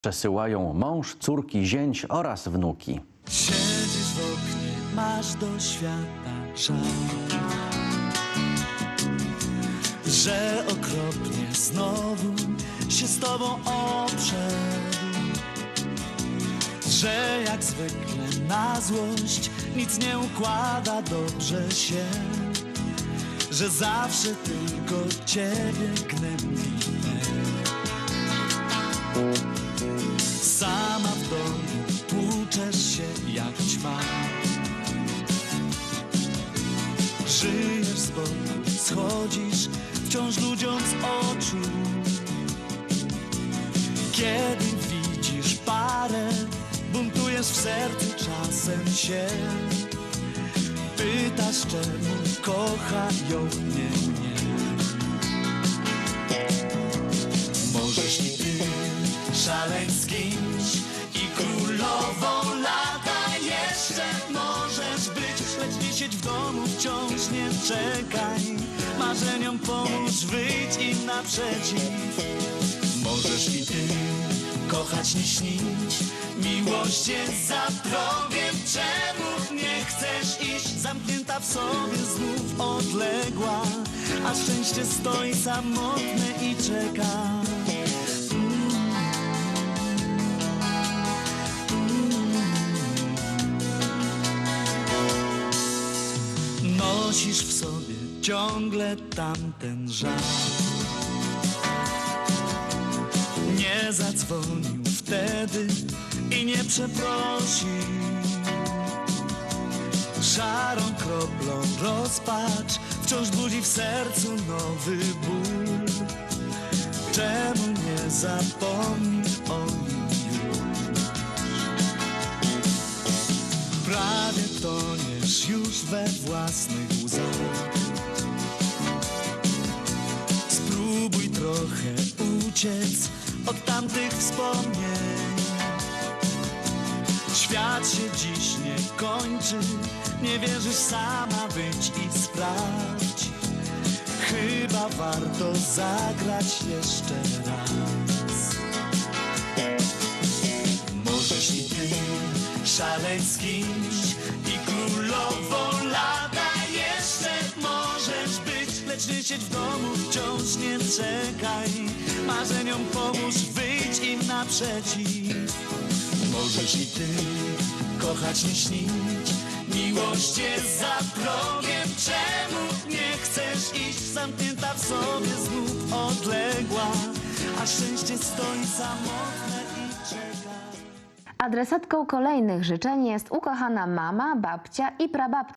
Przesyłają mąż, córki, zięć oraz wnuki. Siedzisz w oknie, masz do świata żal Że okropnie znowu się z tobą obszedł Że jak zwykle na złość nic nie układa dobrze się Że zawsze tylko ciebie gnębi Żyjesz z boku, schodzisz wciąż ludziom z oczu. Kiedy widzisz parę, buntujesz w sercu czasem się. Pytasz czemu kochają mnie, nie. Możesz i ty szaleć siedź w domu wciąż nie czekaj. Marzeniom pomóż, wyjdź im naprzeciw. Możesz i ty kochać, nie śnić. Miłość jest za progiem, czemu nie chcesz iść? Zamknięta w sobie znów odległa, a szczęście stoi samotne i czeka. Nosisz w sobie ciągle tamten żal. Nie zadzwonił wtedy i nie przeprosił. Szarą kroplą rozpacz wciąż budzi w sercu nowy ból. Czemu nie zapomnisz we własnych łzach. Spróbuj trochę uciec od tamtych wspomnień. Świat się dziś nie kończy, nie wierzysz sama być i sprawdź. Chyba warto zagrać jeszcze raz. Możesz i ty szaleć z kimś i królową być, lecz nie siedź w domu, wciąż nie czekaj. Marzeniom pomóż, wyjdź im naprzeciw. Możesz i ty kochać, nie śnić. Miłość jest za progiem, czemu nie chcesz iść? Zamknięta w sobie znów odległa, a szczęście stoi samotne i czeka. Adresatką kolejnych życzeń jest ukochana mama, babcia i prababcia.